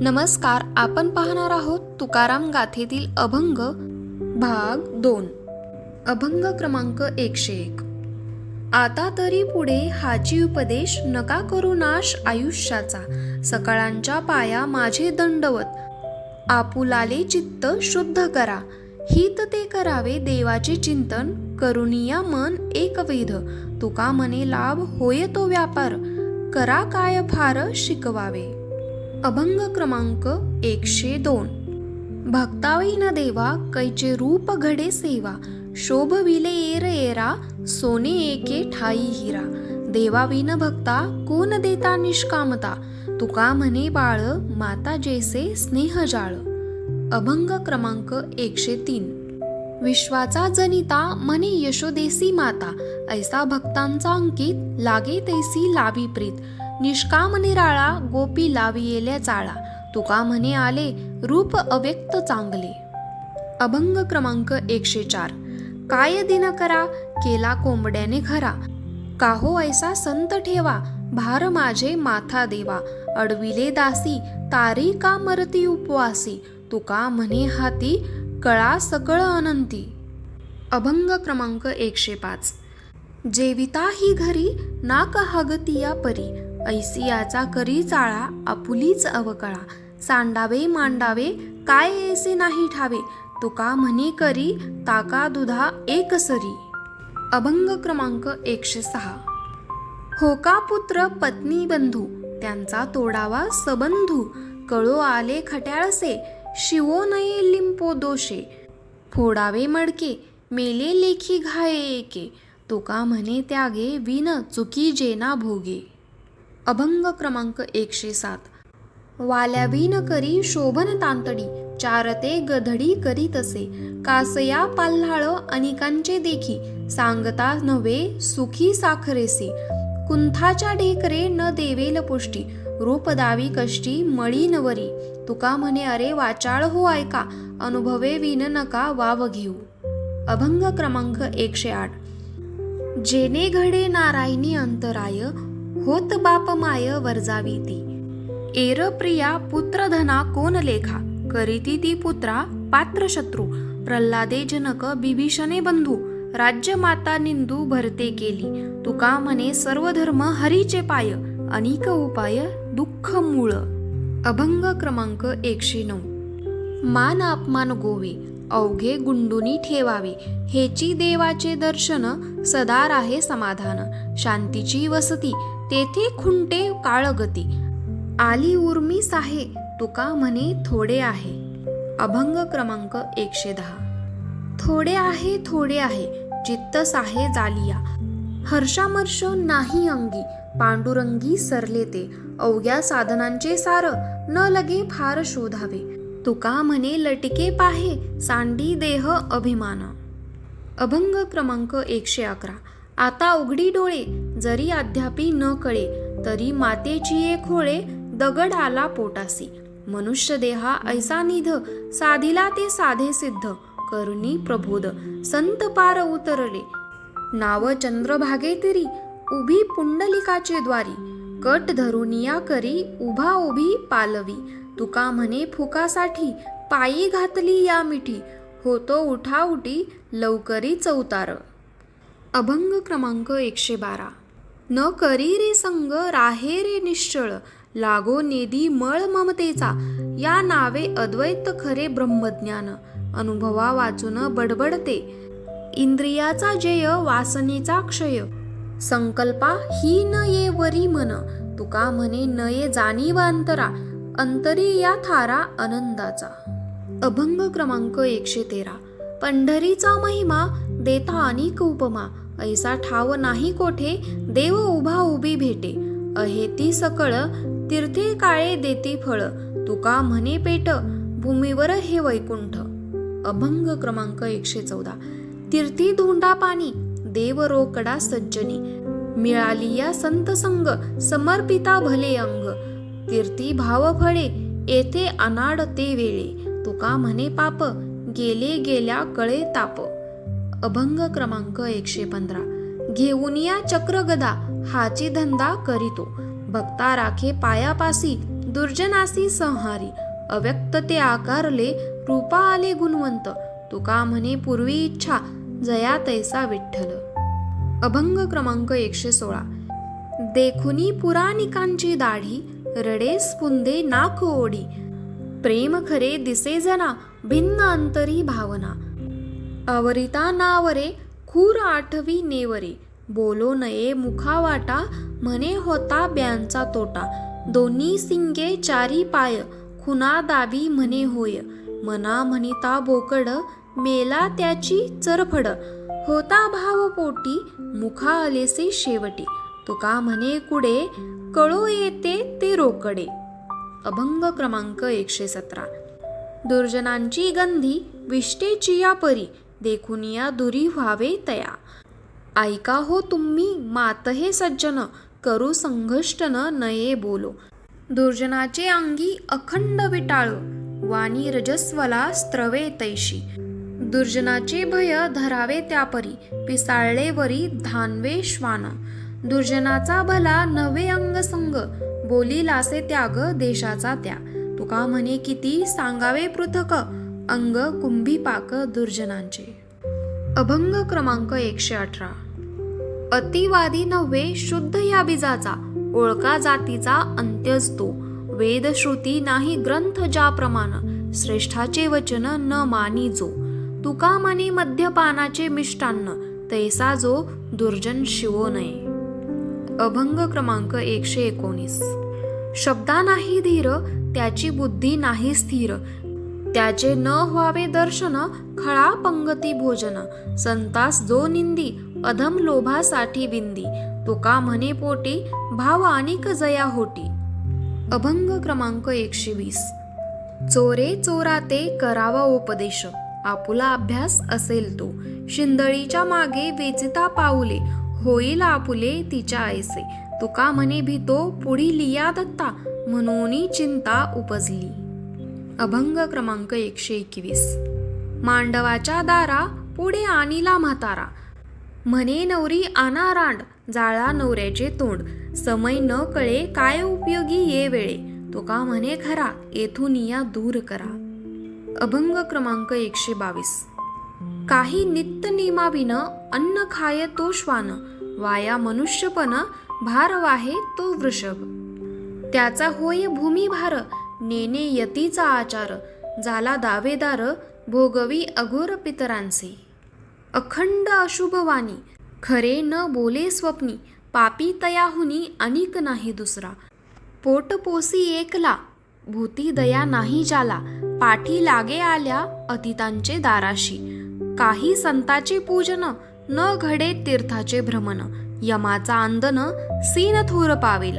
नमस्कार आपण पाहणार आहोत तुकाराम गाथेतील अभंग भाग दोन. अभंग क्रमांक एकशे एक. आता तरी पुढे हाची उपदेश नका करू नाश आयुष्याचा. सकाळांच्या पाया माझे दंडवत. आपुलाले चित्त शुद्ध करा. हित ते करावे देवाचे चिंतन. करुनिया मन एकविध. तुका मने लाभ होय तो व्यापार. करा काय फार शिकवावे. अभंग क्रमांक एकशे दोन. भक्तावी न देवा कैचे रूप घडे सेवा शोभविले एर एरा सोने एके ठाई हिरा. देवा विन भक्ता कोण देता निष्कामता? तुका म्हणे बाळ माता जैसे स्नेह जाळ. अभंग क्रमांक एकशे तीन. विश्वाचा जनिता म्हणे यशोदेसी माता. ऐसा भक्तांचा अंकित लागे तैसी लावी प्रीत. निष्काम निराळा गोपी लाविलेल्या चाळा. तुका म्हणे आले रूप अव्यक्त चांगले. अभंग क्रमांक एकशे चार. काय दिन करा केला कोंबड्याने खरा. काहो ऐसा संत ठेवा भार माझे माथा देवा. अडविले दासी तारी का मरती उपवासी. तुका म्हणे हाती कळा सकळ अनंती. अभंग क्रमांक एकशे पाच. जेविता ही घरी नाक हागतिया परी. ऐसियाचा करी चाळा आपुलीच अवकळा. सांडावे मांडावे काय ऐसे नाही ठावे? तुका म्हणे करी ताका दुधा एक सरी. अभंग क्रमांक एकशे सहा. होका पुत्र पत्नी बंधू? त्यांचा तोडावा सबंधू. कळो आले खट्याळसे शिवो नये लिंपो दोषे. फोडावे मडके मेले लेखी घाये एके तुका म्हणे त्यागे विन चुकी जेना भोगे. अभंग क्रमांक एकशे सात. वाल्या विन करी शोभन तांतडी चारते गधडी करी तसे. कासया पाल्हाळ अनिकांचे देखी सांगता नव्हे सुखी साखरेसे. कुंथाच्या ढेकरे न देवेल पुष्टी रूपदावी कष्टी मळी नवरी. तुका म्हणे अरे वाचाळ हो ऐका अनुभवे विन नका वाव घेऊ. अभंग क्रमांक एकशे आठ. जेने घडे नारायणी अंतराय होत बाप माय वर्जावी ती. एर प्रिया पुत्रधना कोण लेखा? करीती ती पुत्रा पात्र शत्रू. प्रल्हादे जनक बिभीषणे बंधू. राज्य माता निंदू भरते केली. तुका म्हणे सर्व धर्म हरीचे पाय. अनेक उपाय दुःख मूळ. अभंग क्रमांक एकशे नऊ. मान अपमान गोवे. अवघे गुंडुनी ठेवावे. हेची देवाचे दर्शन सदा राहे समाधान. शांतीची वसती. तेथे खुंटे काळगती. आली उर्मी साहे तुका म्हणे थोडे आहे. अभंग क्रमांक एकशे दहा. थोडे आहे थोडे आहे चित्त साहे जालिया. हर्षामर्ष नाही अंगी पांडुरंगी सरले ते. अवघ्या साधनांचे सार न लगे फार शोधावे. तुका म्हणे लटके पाहे सांडी देह अभिमान. अभंग क्रमांक एकशे अकरा. आता उघडी डोळे जरी अद्यापि न कळे तरी मातेची एक खोळे दगड आला पोटासी. मनुष्य देहा ऐसा निध साधिला ते साधे सिद्ध. करुणी प्रबोध संत पार उतरले. नाव चंद्रभागे तरी उभी पुंडलिकाचे द्वारी. कट धरुनिया करी उभा उभी पालवी. तुका म्हणे फुकासाठी पायी घातली या मिठी. होतो उठा उठी लवकरी चौतार अभंग क्रमांक एकशे बारा. न करी रे संग राहे रे निश्चळ. लागो नेदी मळ ममतेचा. या नावे अद्वैत खरे ब्रह्मज्ञान. अनुभवा वाचून बडबडते. इंद्रियाचा जय वासनेचा क्षय. संकल्पा ही न ये वरी मन. तुका म्हणे न ये जाणीव अंतरा. अंतरी या थारा आनंदाचा. अभंग क्रमांक एकशे तेरा. पंढरीचा महिमा देता अनेक उपमा. ऐसा ठाव नाही कोठे देव उभा उभी भेटे. अहेती सकळ तीर्थे काळे देती फळ. तुका म्हणे पेट भूमीवर हे वैकुंठ. अभंग क्रमांक एकशे चौदा. तीर्थी धोंडा पाणी देव रोकडा सज्जनी. मिळाली या संत संग समर्पिता भले अंग. तीर्थी भाव फळे येथे अनाड ते वेळे. तुका म्हणे पाप गेले गेल्या कळे ताप. अभंग क्रमांक एकशे पंधरा. घेऊन या चक्रगदा हाची धंदा करीतो. भक्ता राखे पायापासी दुर्जनासी संहारी. अव्यक्त ते आकारले रूपा आले गुणवंत. तुका म्हणे पूर्वी इच्छा जया तैसा विठ्ठल. अभंग क्रमांक एकशे सोळा. देखुनी पुराणिकांची दाढी रडे स्पुंदे नाक ओढी. प्रेम खरे दिसे जना भिन्न अंतरी भावना. आवरिता नावरे खूर आठवी नेवरे. बोलो नये मुखावाटा म्हणे होता ब्यांचा तोटा. दोन्ही सिंगे चारी पाय खुना दाबी म्हणे होय. मना म्हणिता बोकड मेला त्याची चरफड. होता भाव पोटी मुखा आलेसे शेवटी. तुका म्हणे कुडे कळो येते ते रोकडे. अभंग क्रमांक एकशे सतरा. दुर्जनांची गंधी विष्टेची या परी. देखून या दुरी व्हावे तया. ऐका हो तुम्ही मात हे सज्जन करू संघष्ट न नये बोलो. दुर्जनाचे अंगी अखंड विटाळ वाणी रजस्वला स्त्रवे तैशी. दुर्जनाचे भय धरावे त्यापरी पिसाळले वरी धानवे श्वान. दुर्जनाचा भला नवे अंगसंग बोलीलासे त्याग देशाचा त्या. तुका म्हणे किती सांगावे पृथक अंग कुंभी पाक दुर्जनांचे. अभंग क्रमांक एकशे अठरा. अतिवादी नव्हे शुद्ध या बीजाचा ओळखा जातीचा अंत्यच तो वेदश्रुती नाही ग्रंथ ज्याप्रमाण श्रेष्ठाचे वचन न मानी जो. तुका म्हणे मद्यपानाचे मिष्टान्न तैसा जो दुर्जन शिवो नये. अभंग क्रमांक एकशे एकोणीस. शब्दा नाही धीर त्याची बुद्धी नाही स्थिर त्याचे न व्हावे दर्शन खळा पंगती भोजन. संतास जो निंदी अधम लोभासाठी बिंदी. तुका म्हणे पोटी भाव अनिक जया होटी. अभंग क्रमांक एकशे वीस. चोरे चोराते करावा उपदेश. आपुला अभ्यास असेल तो. शिंदळीच्या मागे वेचिता पाऊले. होईल आपुले तिच्या ऐसे तुका म्हणे भीतो पुढी लिया दत्ता. म्हणून चिंता उपजली. अभंग क्रमांक एकशे एकवीस. मांडवाच्या दारा पुढे आणिला म्हातारा. म्हणे नवरी आना रांड जाळा नवऱ्याचे तोंड. समय न कळे काय उपयोगी ये वेळे. तो का म्हणे खरा येथून या दूर करा. अभंग क्रमांक एकशे बावीस. काही नित्य नियमाविन अन्न खाय तो श्वान. वाया मनुष्यपण भार वाहे तो वृषभ. त्याचा होय भूमिभार नेने यतीचा आचार झाला दावेदार भोगवी अघोर पितरांचे. अखंड अशुभवाणी खरे न बोले स्वप्नी पापी तयाहुनी अनिक नाही दुसरा. पोटपोसी एकला भूती दया नाही जाला पाठी लागे आल्या अतितांचे दाराशी. काही संताचे पूजन न घडे तीर्थाचे भ्रमण यमाचा आंदन सीन थोर पावेल.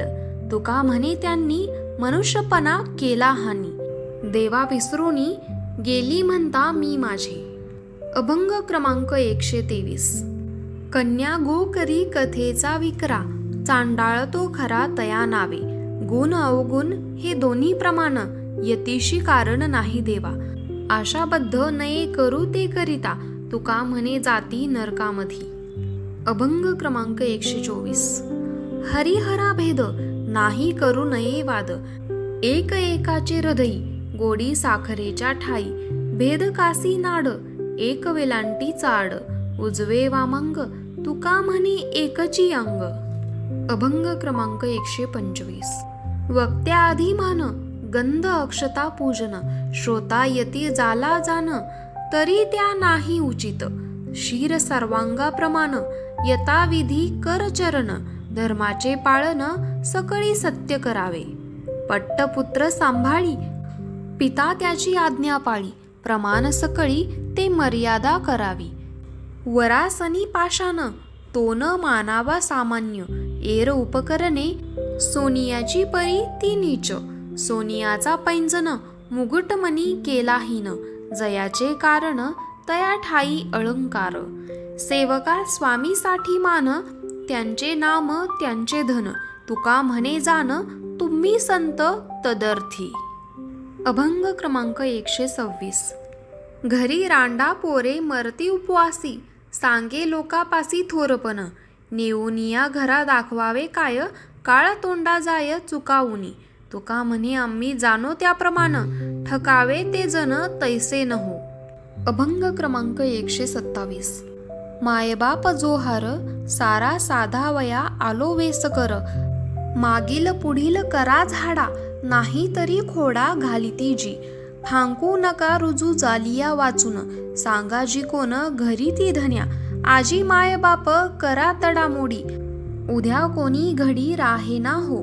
तुका म्हणे त्यांनी मनुष्यपणा केला हानी. देवा विसरूनी गेली म्हणता मी माझे. अभंग क्रमांक एकशे तेवीस. कन्या गो करी कथेचा विकरा चांडाळतो खरा तया नावे. गुण अवगुण हे दोन्ही प्रमाण यतीशी कारण नाही देवा. आशाबद्ध नये करू ते करिता तुका म्हणे जाती नरकामधी. अभंग क्रमांक एकशे चोवीस. हरिहरा भेद नाही करू नये वाद. एक एकाचे हृदयी गोडी साखरेच्या ठाई. भेद कासी नाड एक वेलांटी चाड. उजवे वामंग तुका म्हणे एकची अंग. अभंग क्रमांक एकशे पंचवीस. वक्त्या आधी मान गंध अक्षता पूजन. श्रोता यती जाला जान तरी त्या नाही उचित. शिर सर्वांगाप्रमाण यथाविधी कर चरण. धर्माचे पाळन सकळी सत्य करावे. पट्टपुत्र सांभाळी. पिता त्याची आज्ञा पाळी. प्रमाण सकळी ते मर्यादा करावी. वरासनी पाशान तो न मानावा सामान्य. एर उपकरणे. सोनियाची परी ती नीच. सोनियाचा पैंजन. मुगुटमणी केलाहीन. जयाचे कारण. तया ठाई अलंकार. सेवका स्वामीसाठी मान. त्यांचे नाम त्यांचे धन. तुका म्हणे जाण तुम्ही संत तदर्थी. अभंग क्रमांक एकशे सव्वीस. घरी रांडा पोरे मरती उपवासी सांगे लोकापासी थोरपण. नेऊनिया घरा दाखवावे काय काळ तोंडा जाय चुकावुनी तुका म्हणे आम्ही जाणो त्याप्रमाणे ठकावे ते जण तैसे न हो अभंग क्रमांक एकशे सत्तावीस. मायबाप जोहार सारा साधा वया आलो वेस कर मागील पुढील करा झाडा नाही तरी खोडा घालिती जी फांकू नका रुजू जालिया वाचून सांगा जी कोण घरी ती धन्या. आजी मायबाप करा तडामोडी उद्या कोणी घडी राहे ना हो.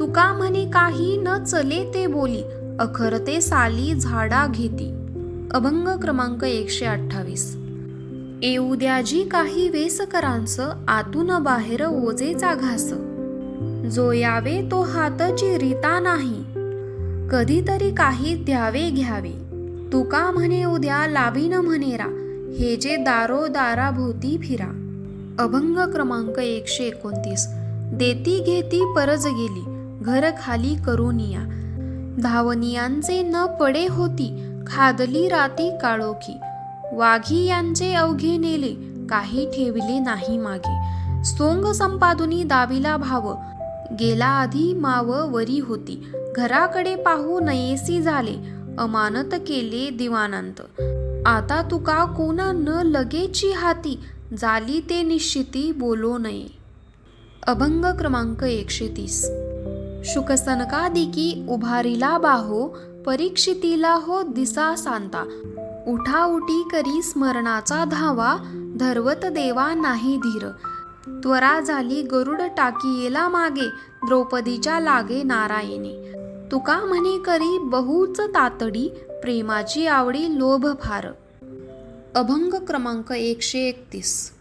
तुका म्हणे काही न चले ते बोली अखरते साली झाडा घेती. अभंग क्रमांक एकशे अठ्ठावीस. येऊ द्या जी काही वेसकरांच आतून बाहेर ओजेचा घास जो यावे तो हातची रीता नाही. कधीतरी काही द्यावे घ्यावे. तुका म्हणे उद्या लाभीन म्हणेरा. हे जे दारो दाराभोवती फिरा. अभंग क्रमांक एकशे एकोणतीस. देती घेती परज गेली. घर खाली करूनिया धावनियांचे न पडे होती. खादली राती काळोखी. वाघी यांचे अवघे नेले काही ठेविले नाही मागे. सोंग संपादुनी दाविला भाव. गेला आधी माव वरी होती. घराकडे पाहू नयेसी झाले. अमानत केले दिवानांत. आता तुका कोणा न लगेची हाती. झाली ते निश्चिती बोलो नये. अभंग क्रमांक एकशे तीस. शुकसनकादिकी उभारीला बाहो परीक्षितीला हो दिसा सांता. उठाउठी करी स्मरणाचा धावा धरवत देवा नाही धीर. त्वरा झाली गरुड टाकियेला मागे द्रौपदीच्या लागे नारायणी. तुका म्हणे करी बहुच तातडी प्रेमाची आवडी लोभ फार. अभंग क्रमांक एकशे एकतीस.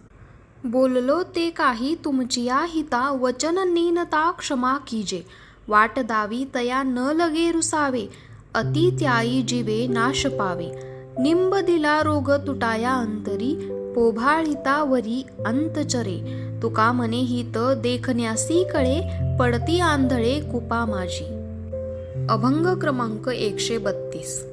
बोललो ते काही तुमचिया हिता वचन नीनता क्षमा कीजे. वाट दावी तया न लगे रुसावे अति त्याई जीवे नाश पावे. निंब दिला रोग तुटाया अंतरी पोभाळिता वरी अंतचरे. तुका म्हणे हित देखण्यासी कळे पडती आंधळे कुपा माझी. अभंग क्रमांक एकशे बत्तीस.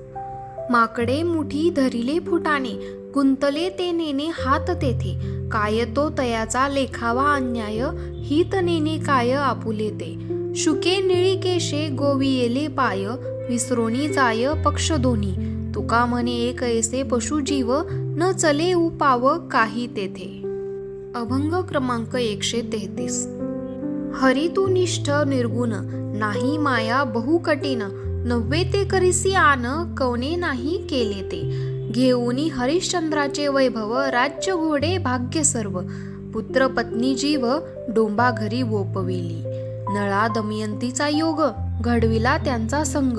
माकडे मुठी धरिले फुटाने गुंतले ते नेने हात तेथे. काय तो तयाचा लेखावा अन्याय हित नेने काय आपुले ते. शुके निळी केशे गोवियेले पाय विसरोणी जाय पक्ष दोन्ही तुका म्हणे एक ऐसे पशुजीव न चले उपाव काही तेथे. अभंग क्रमांक एकशे तेहतीस. हरी तू निष्ठ निर्गुण नाही माया बहुकटीन नव्हे ते करिसी आन कवने नाही केले ते. घेऊनी हरिश्चंद्राचे वैभव राज्य घोडे भाग्य सर्व पुत्र पत्नी जीव डोंबा घरी वोपविली. नळा दमयंतीचा योग घडविला त्यांचा संग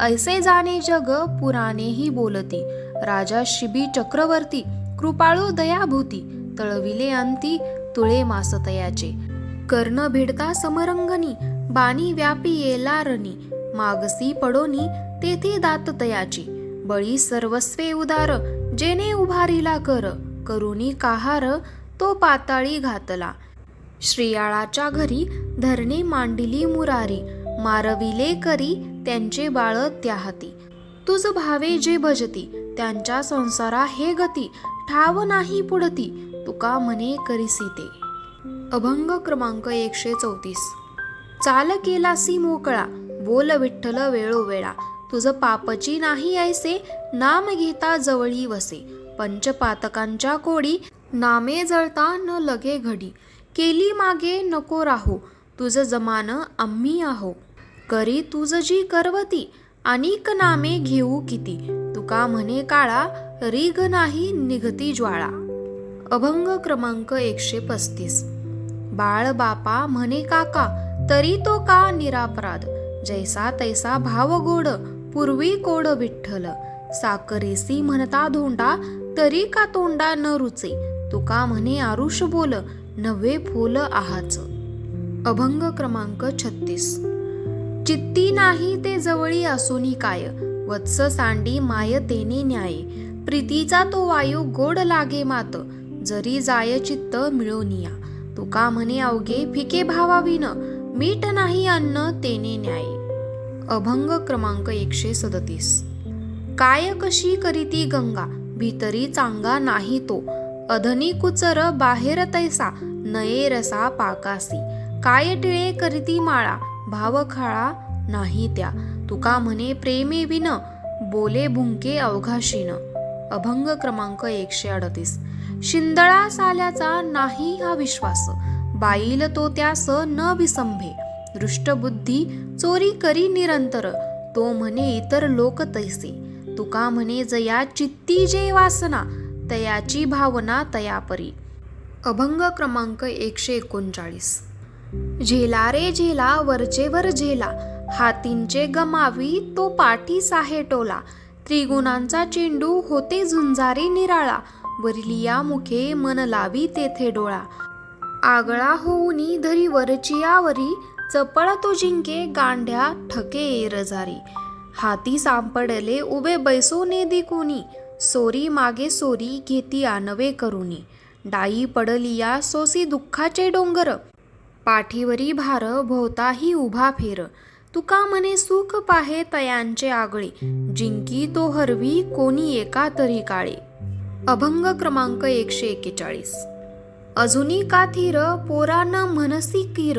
ऐसे जाणे जग पुराणेही बोलती. राजा शिबी चक्रवर्ती कृपाळू दयाभूती तळविले अंती तुळे मासतयाचे. कर्ण भिडता समरंगणी बाणी व्यापी येला रणी. मागसी पडोनी तेथे दाततयाची. बळी सर्वस्वे उदार जेने उभारीला कर. करुणी काहार तो पाताळी घातला. श्रियाळाच्या घरी धरणे मांडिली मुरारी. मारविले करी त्यांचे बाळ त्याहती. तुझ भावे जे भजती त्यांच्या संसारा हे गती ठाव नाही पुढती तुका मने करीसी ते अभंग क्रमांक एकशे चौतीस. चाल केलासी मोकळा बोल विठ्ठल वेळोवेळा. तुझ पापची नाही ऐसे नाम घेता जवळी वसे. पंचपातकांच्या कोडी नामे जळता न लगे घडी. केली मागे नको राहो तुझ जमान आम्ही आहो. करी तुझ जी करवती अनेक नामे घेऊ किती. तुका म्हणे काळा रिग नाही निघती ज्वाळा. अभंग क्रमांक एकशे पस्तीस. बाळ बापा म्हणे काका तरी तो का निरापराध? जैसा तैसा भाव गोड पूर्वी कोड विठ्ठल. साकरेसी म्हणता धोंडा तरी का तोंडा न रुचे? तुका म्हणे आरुष बोल नवे फुल आहाच. अभंग क्रमांक छत्तीस. चित्ती नाही ते जवळी असूनी काय? वत्स सांडी माय तेने न्याय. प्रीतीचा तो वायू गोड लागे मात. जरी जाय चित्त मिळोनिया. तुका म्हणे अवघे फिके भावाविन. मीठ नाही अन्न तेने न्याय. अभंग क्रमांक एकशे सदतीस. काय कशी करीती गंगा? भीतरी चांगा नाही तो. अधनी कुचर बाहेर तैसा. नये रसा पाकासी. काय टिळे करीती माळा? भावखाळा नाही त्या. तुका म्हणे प्रेमे विन बोले भुंके अवघाशीन. अभंग क्रमांक एकशे अडतीस. शिंदळा साल्याचा नाही हा विश्वास. बाईल तो त्यास न विसंभे. दृष्टबुद्धी चोरी करी निरंतर. तो म्हणे इतर लोक तैसे. तुका म्हणे जया चित्ती जे वासना तयाची भावना तयापरी. अभंग क्रमांक एकशे एकोणचाळीस. झेला रे झेला वरचेवर झेला. हातींचे गमावी तो पाठी साहे टोला. त्रिगुणांचा चेंडू होते झुंजारी निराळा. वरलिया मुखे मन लावी तेथे डोळा. आगळा होऊनी धरी वरचियावरी चपळ तो जिंके गांड्या ठके एरजारी हाती सांपडले उभे बैसो ने दिकुनी सोरी मागे सोरी घेती आनवे करुनी डाई पडलिया सोसी दुःखाचे डोंगर. पाठीवरी भार भोवताही उभा फेर. तुका म्हणे सुख पाहे तयांचे आगळे. जिंकी तो हरवी कोणी एका तरी काळे. अभंग क्रमांक एकशे एकेचाळीस. अजुनी का थीर पोरान मनसी म्हणसी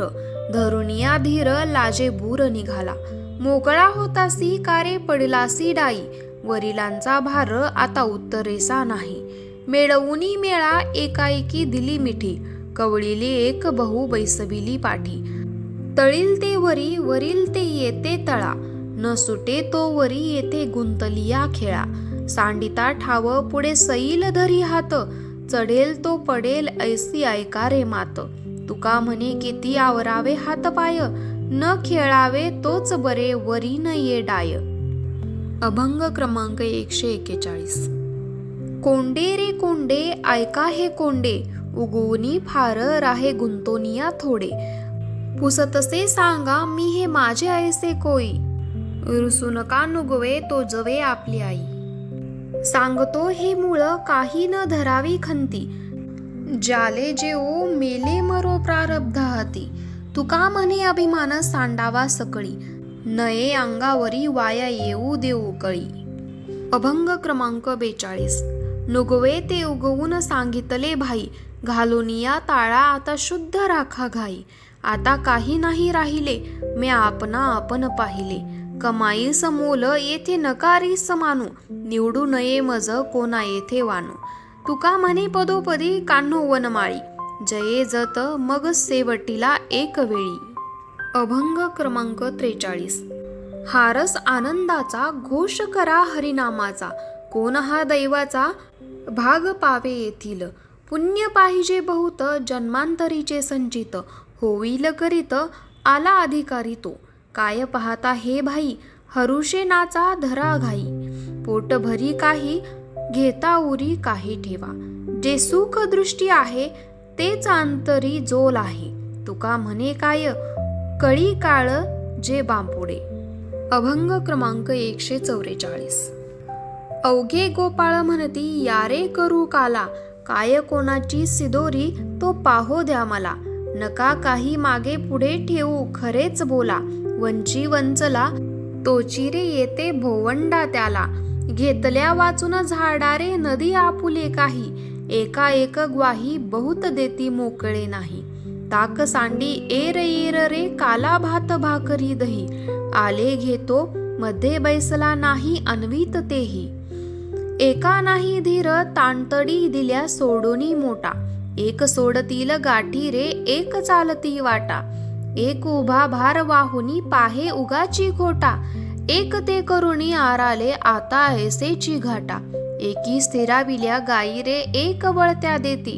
धरुनिया धीर लाजे बूर निघाला. मोकळा होतासी कारे पडलासी डाई. वरिलांचा भार आता उत्तरेसा नाही. मेळवूनी मेळा एकाएकी दिली मिठी. कवळीली एक बहु बैसबिली पाठी. तळील ते वरी वरील ते येते तळा. न सुटे तो वरी येथे गुंतलिया खेळा. सांडिता ठाव पुढे सैल धरी हात. चढेल तो पडेल ऐसी ऐका रे मात. तुका म्हणे किती आवरावे हात पाय. न खेळावे तोच बरे वरी न ये डाय. अभंग क्रमांक एकशे एकेचाळीस. कोंडे रे कोंडे ऐका हे कोंडे. उगवनी फार राहे गुंतोनिया थोडे. पुसतसे सांगा मी हे माझे ऐसे कोई? रुसुनका नुगवे तो जवे आपली आई. सांगतो हे मुळ काही न धरावी खंती. जाले जेओ मेले मरो प्रारब्ध हाती. तुका म्हणे अभिमान सांडावा सकळी. नये अंगावरी वाया येऊ देऊ कळी. अभंग क्रमांक बेचाळीस. नुगवे ते उगवून सांगितले भाई. घालोनिया ताळा आता शुद्ध राखा घाई. आता काही नाही राहिले मी आपणा आपण पाहिले. कमाई समोल येथे नकारी समानू निवडू नये मज कोणा येथे वानू. तुका म्हणे पदोपदी कान्हो वनमाळी. जये जत मग सेवटीला एक वेळी. अभंग क्रमांक त्रेचाळीस. हारस आनंदाचा घोष करा हरिनामाचा. कोण हा दैवाचा भाग पावे येथील? पुण्य पाहिजे बहुत जन्मांतरीचे संचित. होईल करीत आला अधिकारी तो. काय पाहता हे भाई हरुषे नाचा धरा घाई. पोट भरी काही घेता उरी काही ठेवा. जे सुख दृष्टी आहे तेच अंतरी जोल आहे. तुका म्हणे काय कळी काळ जे बांपुडे. अभंग क्रमांक एकशे चौवेचाळीस अवघे गोपाळ म्हणती यारे करू काला. काय कोणाची सिदोरी तो पाहो द्या मला. नका काही मागे पुढे ठेवू खरेच बोला. वंची वंचला तोचिरे येते भोवंडा त्याला. घेतल्या वाचून झाडारे नदी आपुले काही. एका एक ग्वाही बहुत देती मोकळे नाही. ताक सांडी एर एर रे काला भात भाकरी दही. आले घेतो मध्ये बैसला नाही अन्वित तेही. एका नाही धीर ताणतडी दिल्या सोडोनी मोठा एक सोडतील गाठी रे एक चालती वाटा. एक उभा भार वाहुनी पाहे उगाची खोटा एक ते करुणी आराले आता ऐसेची घाटा. एकी स्थिराविल्या गाई रे एक वळत्या देती.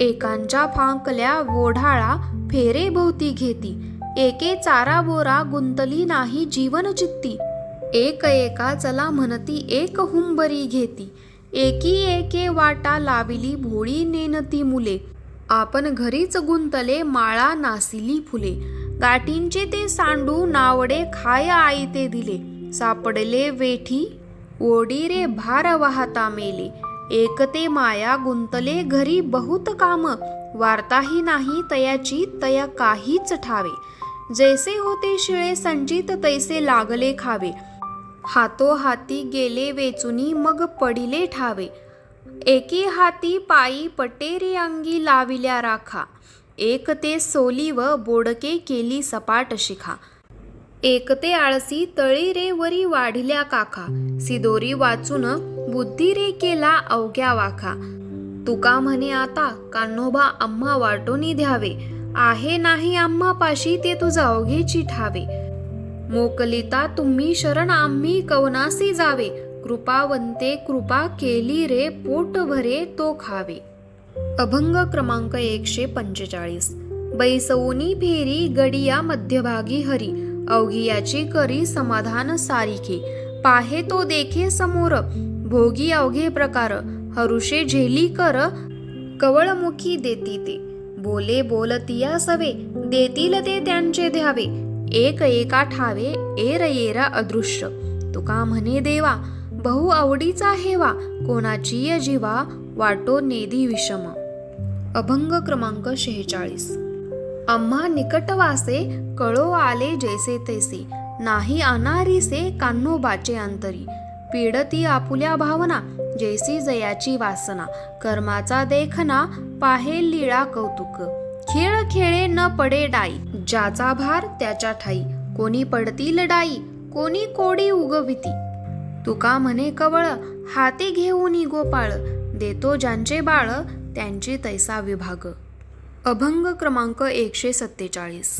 एकांच्या फांकल्या ओढाळा फेरे भोवती घेती. एके चारा बोरा गुंतली नाही जीवन चित्ती. एक एका चला म्हणती एक हुंबरी घेती. एकी एके वाटा लाविली भोळी नेनती मुले. आपण घरीच गुंतले माळा नासिली फुले. गाठींचे ते सांडू नावडे खाय आई ते दिले. सापडले वेठी ओडी रे भार वाहता मेले. एकते माया गुंतले घरी बहुत काम. वार्ताही नाही तयाची तया काहीच ठावे. जैसे होते शिळे संचित तैसे लागले खावे. हातोहाती गेले वेचुनी मग पडिले ठावे. एकी हाती पायी पटेरी अंगी लाविल्या राखा. एक ते सोली व बोडके केली सपाट शिखा. एकते आळसी तळी रे वरी वाढल्या काखा. सिदोरी वाचून बुद्धी रे केला अवघ्या वाखा. तुका म्हणे आता कान्होबा आम्हा वाटोनी द्यावे. आहे नाही आम्हा पाशी ते तुझा अवघेची ठावे. मोकलिता तुम्ही शरण आम्ही कवनासी जावे. कृपावंते कृपा केली रे पोट भरे तो खावे. अभंग क्रमांक एकशे पंचेचाळीस. बैसवनी फेरी गडिया मध्यभागी हरी. अवघियाची करी समाधान सारिखे. पाहे तो देखे समोर. भोगी अवघे प्रकार. हरुषे झेली कर. कवळमुखी देती ते. बोले बोलतिया सवे. देतील ते त्यांचे द्यावे. एक एका ठावे एर येरा अदृश्य. तुका म्हणे देवा बहु आवडीचा हेवा कोणाची जीवा वाटो नेदी विषम. अभंग क्रमांक शेहेचाळीस. आम्हा निकटवासे कळो आले जैसे तैसे नाही अनारीसे कान्होबाचे अंतरी. पीडती आपुल्या भावना जैसी जयाची वासना कर्माचा देखना पाहे लीळा कौतुक. खेळ खेळे न पडे डाई. ज्याचा भार त्याच्या ठाई. कोणी पडतील डाई. कोणी कोडी उगविती. तुका म्हणे कवळ हाती घेऊन गोपाळ देतो ज्यांचे बाळ त्यांची तैसा विभाग. अभंग क्रमांक एकशे सत्तेचाळीस.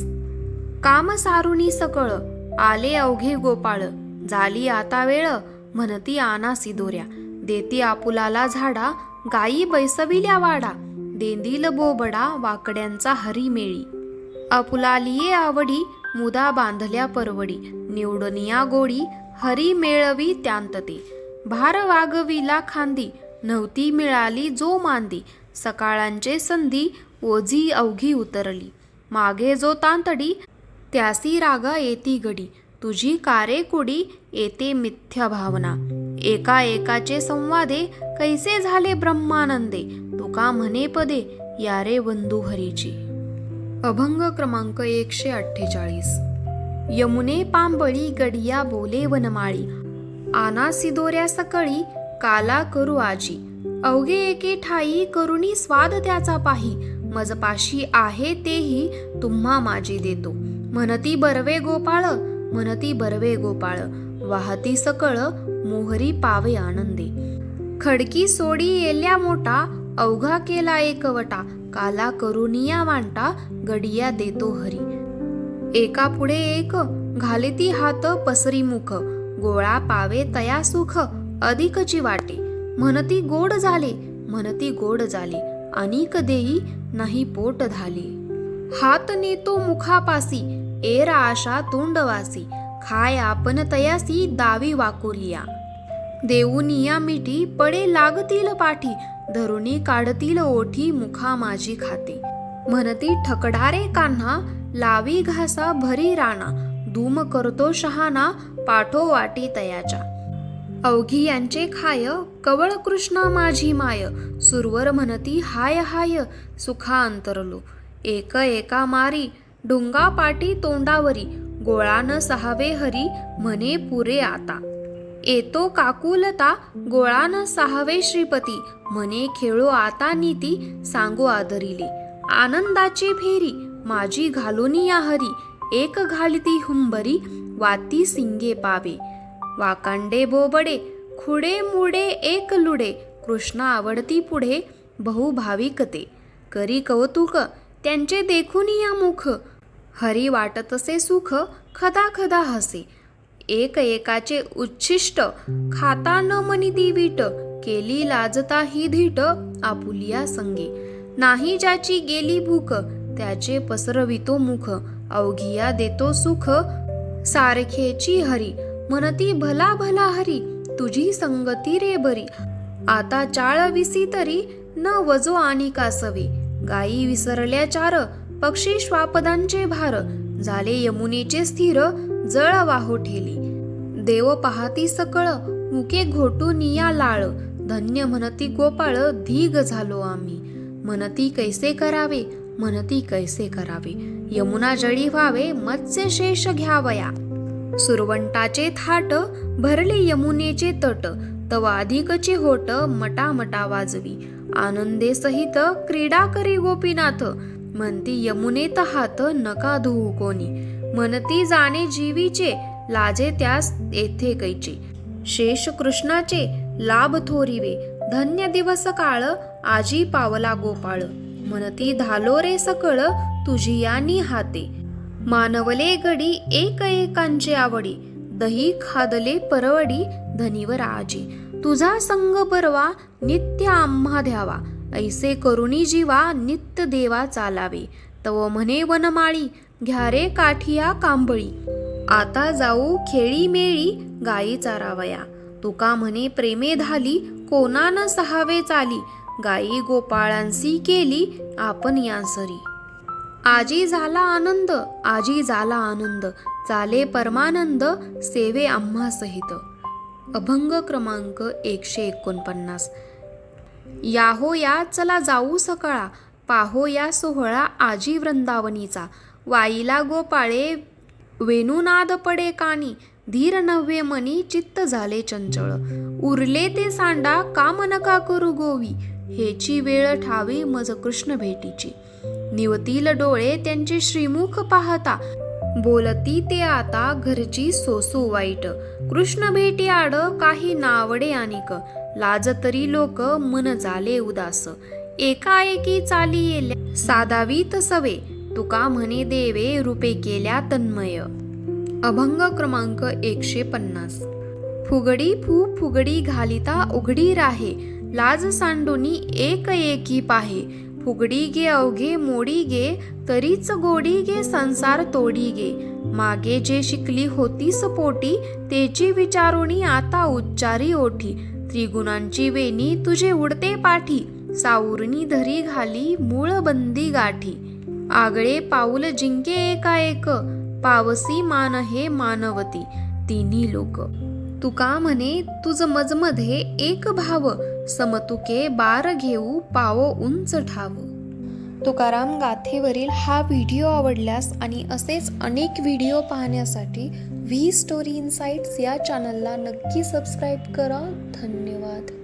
काम सारुनी सकळ आले अवघे गोपाळ. झाली आता वेळ म्हणती आना सिदोऱ्या देती आपुलाला झाडा गायी बैसविल्या वाडा. देंदील बोबडा वाकड्यांचा हरिमेळी अपुलालिये आपुलालिये आवडी मुदा बांधल्या परवडी. निवडनिया गोडी हरी मेळवी त्यांतते. भार वागविला खांदी नव्हती मिळाली जो मांदी. सकाळांचे संधी ओझी अवघी उतरली. मागे जो तांतडी त्यासी रागा येती गडी. तुझी कारे कुडी येते मिथ्या भावना. एका एकाचे संवादे कैसे झाले ब्रह्मानंदे? तुका म्हणे पदे यारे बंधू हरीची. अभंग क्रमांक एकशे अठ्ठेचाळीस. यमुने पांबळी गडिया बोले वनमाळी. आना सिदोऱ्या सकळी काला करू आजी. अवघे एके ठाई करुणी स्वाद त्याचा पाही. मजपाशी आहे तेही तुम्हा माझी देतो. म्हणती बरवे गोपाळ म्हणती बरवे गोपाळ. वाहती सकळ मोहरी पावे आनंदे. खडकी सोडी येल्या मोठा अवघा केला एकवटा काला करुनिया वांटा गडिया देतो हरी. एका पुढे एक घाले ती हात पसरी मुख गोळा पावे तया सुख अधिकची वाटे. म्हणती गोड झाले म्हणती गोड झाले अनिक देई नाही पोट झाले हात नेतो मुखापासी एर आशा तोंडवासी खाय आपण तयासी दावी वाकोलिया देऊनिया मिठी पडे लागतील पाठी धरुणी काढतील ओठी मुखा माझी खाते. म्हणती ठकडारे कान्हा लावी घासा भरी राणा धूम करतो शहाणा पाठो वाटी तयाच्या. अवघी यांचे खाय कवळ कृष्ण माझी माय सुरवर म्हणती हाय हाय सुखा अंतरलो एक एका मारी डुंगा पाटी तोंडावरी गोळान सहावे हरी म्हणे पुरे आता. येतो काकुलता गोळान सहावे श्रीपती. म्हणे खेळो आता नीती सांगो आदरिले. आनंदाची फेरी माझी घालोनी या हरी. एक घालती हुंबरी वाती सिंगे पावे. वाकांडे बोबडे खुडे मुडे एक लुडे. कृष्ण आवडती पुढे बहुभाविकते करी कौतुक त्यांचे देखून या मुख. हरी वाटतसे सुख खदा खदा हसे. एक एकाचे उच्छिष्ट खाता न मनी दिवीट केली लाजता ही धीट आपुलिया संगे. नाही ज्याची गेली भूक त्याचे पसरवितो मुख. अवघिया देतो सुख सारखेची हरी. म्हणती भला भला हरी तुझी संगती रे बरी. आता चाळ विसी तरी न वजो आणि कासवे. गायी विसरल्या चार पक्षी श्वापदांचे भार. झाले यमुनेचे स्थिर जळ वाहो ठेली. देव पाहती सकळ मुके घोटून या लाळ. धन्य म्हणती गोपाळ धीग झालो आम्ही. म्हणती कैसे करावे म्हणती कैसे करावे. यमुना जळी व्हावे मत्स्य शेष घ्यावया. सुरवंटाचे थाट भरले यमुनेचे तट. तवा अधिकचे होट मटामटा वाजवी. आनंदे सहित क्रीडा करी गोपीनाथ. म्हणती यमुनेत हात नका धुवू कोणी. म्हणती जाणे जीवीचे लाजे त्यास येथे कैचे. शेष कृष्णाचे लाभ थोरिवे धन्य दिवस काळ आजी पावला गोपाळ. म्हणती धालो रे सकळ तुझी यानी हाते. मानवले गडी एक एकांचे आवडी दही खादले परवडी धनीवर आजी. तुझा संग परवा नित्य आम्हा द्यावा ऐसे करुणी जीवा नित्य देवा चालावे. तव म्हणे वनमाळी घ्या रे काठिया कांबळी. आता जाऊ खेळी मेळी गायी चारावया. तुका म्हणे प्रेमे धाली कोणानं सहावे चाली. गायी गोपाळांसी केली आपण यांसरी. आजी झाला आनंद आजी झाला आनंद. चाले परमानंद सेवे आम्हा सहित. अभंग क्रमांक एकशे एकोणपन्नास. याहो या चला जाऊ सकाळा पाहो या सोहळा आजी वृंदावनीचा. वाईला गोपाळे वेणुनाद पडे कानी धीर नव्हे मनी चित्त झाले चंचळ. उरले ते सांडा काम नका करू गोवी हेची वेळ ठावी मज कृष्ण भेटीची. निवतील डोळे त्यांचे श्रीमुख पाहता बोलती ते आता घरची सोसू वाईट. कृष्ण भेटी आड काही नावडे अनिक लाज तरी लोक मन झाले उदास. एकाएकी चाली येल्या साधावीत सवे तुका म्हणे देवे रूपे केल्या तन्मय. अभंग क्रमांक एकशे पन्नास. फुगडी फू फुगडी घालिता उघडी राहे. लाज सांडोनी एक एकी पाहे. फुगडी गे अवघे मोडी गे तरीच गोडी गे संसार तोडी गे. मागे जे शिकली होतीस पोटी तेची विचारुणी आता उच्चारी ओठी. त्रिगुणांची वेणी तुझे उडते पाठी. साऊरणी धरी घाली मूळ बंदी गाठी. आगळे पाऊल जिंके एकाएक पावसी मान हे मानवती तिन्ही लोक. तुका म्हणे तुझ मजमध्ये एक भाव समतुके बार घेऊ पाव उंच ठाव. तुकाराम गाथेवरील हा व्हिडिओ आवडल्यास आणि असेच अनेक व्हिडिओ पाहण्यासाठी व्ही स्टोरी इन्साइट्स या चॅनलला नक्की सबस्क्राईब करा. धन्यवाद.